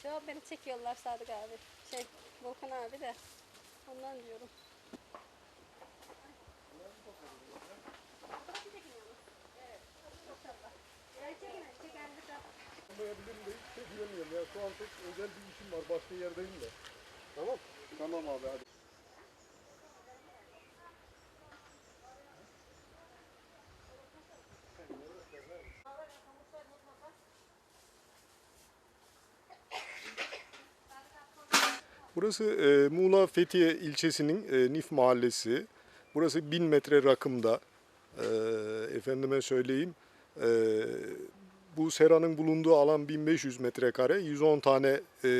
Acaba beni çekiyorlar Sadık abi. Şey Volkan abi de. Ondan diyorum. Ya. Şu an çok özel bir işim var. Başka yerdeyim de. Tamam. Tamam abi hadi. Burası e, Muğla Fethiye ilçesinin e, Nif mahallesi. Burası 1000 metre rakımda. E, efendime söyleyeyim. E, bu seranın bulunduğu alan 1500 metrekare. 110 tane e,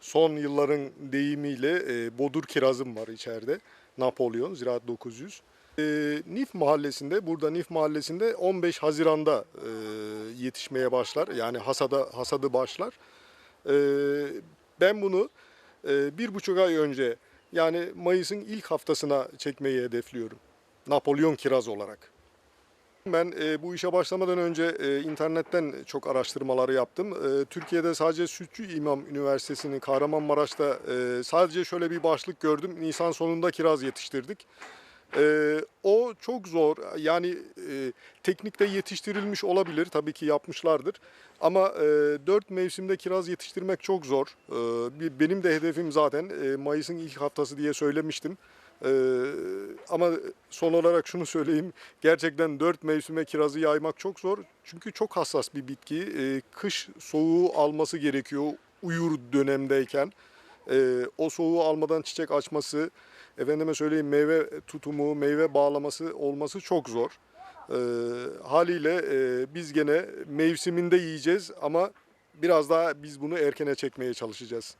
son yılların deyimiyle e, bodur kirazım var içeride. Napolyon, Ziraat 900. E, Nif mahallesinde, burada Nif mahallesinde 15 Haziran'da e, yetişmeye başlar. Yani hasada hasadı başlar. E, ben bunu bir buçuk ay önce yani Mayıs'ın ilk haftasına çekmeyi hedefliyorum. Napolyon kiraz olarak. Ben e, bu işe başlamadan önce e, internetten çok araştırmaları yaptım. E, Türkiye'de sadece Sütçü İmam Üniversitesi'nin Kahramanmaraş'ta e, sadece şöyle bir başlık gördüm. Nisan sonunda kiraz yetiştirdik. E, o çok zor. Yani e, teknikte yetiştirilmiş olabilir. Tabii ki yapmışlardır. Ama e, dört mevsimde kiraz yetiştirmek çok zor. E, benim de hedefim zaten e, Mayıs'ın ilk haftası diye söylemiştim. E, ama son olarak şunu söyleyeyim. Gerçekten dört mevsime kirazı yaymak çok zor. Çünkü çok hassas bir bitki. E, kış soğuğu alması gerekiyor uyur dönemdeyken. E, o soğuğu almadan çiçek açması, efendime söyleyeyim meyve tutumu, meyve bağlaması olması çok zor. E, haliyle e, biz gene mevsiminde yiyeceğiz ama biraz daha biz bunu erkene çekmeye çalışacağız.